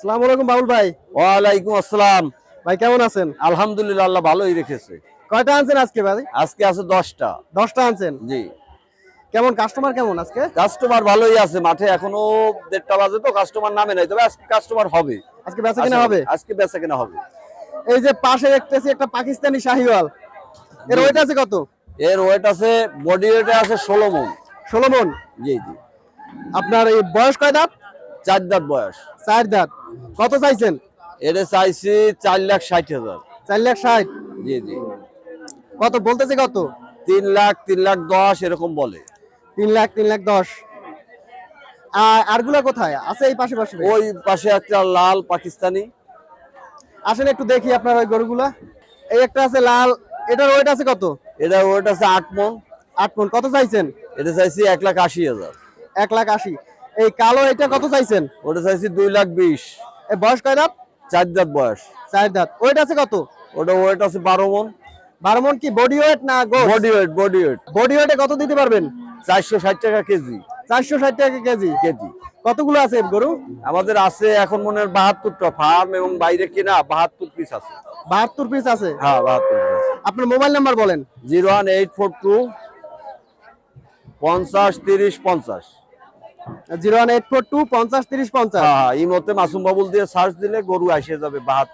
আসসালামু আলাইকুম বাবুল ভাই। ওয়ালাইকুম আসসালাম। ভাই কেমন আছেন? আলহামদুলিল্লাহ আল্লাহ ভালোই রেখেছে। কয়টা আনছেন আজকে ভাই? আজকে আছে দশটা। দশটা আনছেন? জি। কেমন কাস্টমার কেমন আজকে? কাস্টমার ভালোই আছে মাঠে এখনও দেড়টা বাজে তো কাস্টমার নামে নাই তবে আজকে কাস্টমার হবে। আজকে বেচা কিনা হবে? আজকে বেচা কেনা হবে। এই যে পাশে দেখতেছি একটা পাকিস্তানি শাহিওয়াল। এর ওয়েট আছে কত? এর ওয়েট আছে বডি ওয়েটে আছে ষোলো মন। ষোলো মন? জি জি। আপনার এই বয়স কয় দাঁত? চার দাঁত বয়স। চার দাঁত। কত চাইছেন? এটা চাইছি চার লাখ ষাট হাজার। চার লাখ ষাট? জি জি। কত? বলতেছে কত? তিন লাখ তিন লাখ দশ এরকম বলে। তিন লাখ তিন লাখ দশ। আর আরগুলা কোথায়? আছে এই পাশে পাশে। ওই পাশে একটা লাল পাকিস্তানি। আসেন একটু দেখি আপনার ওই গরুগুলা। এই একটা আছে লাল। এটার ওয়েট আছে কত? এটা ওয়েট আছে আট মন। আট মন। কত চাইছেন? এটা চাইছি এক লাখ আশি হাজার। এক লাখ আশি। এই কালো এটা কত চাইছেন? ওটা চাইছি দুই লাখ বিশ। বয়স কয় দাঁত? চার দাঁত বয়স। চার দাঁত। ওয়েট আছে কত? ওটা ওয়েট আছে বারো মন। বারো মন কি বডি ওয়েট না বডি ওয়েট বডি ওয়েট বডি ওয়েটে কত দিতে পারবেন? চারশো ষাট টাকা কেজি। চারশো ষাট টাকা কেজি। কেজি। কতগুলো আছে গরু? আমাদের আছে এখন মনে হয় বাহাত্তরটা ফার্ম এবং বাইরে কেনা বাহাত্তর পিস আছে। বাহাত্তর পিস আছে? হ্যাঁ বাহাত্তর পিস আপনার মোবাইল নাম্বার বলেন। Zero one eight four two পঞ্চাশ তিরিশ পঞ্চাশ। Zero one eight four two পঞ্চাশ তিরিশ পঞ্চাশ। হ্যাঁ হ্যাঁ এই মতে মাসুম বাবুল দিয়ে সার্চ দিলে গরু আসে যাবে বাহাত্তর।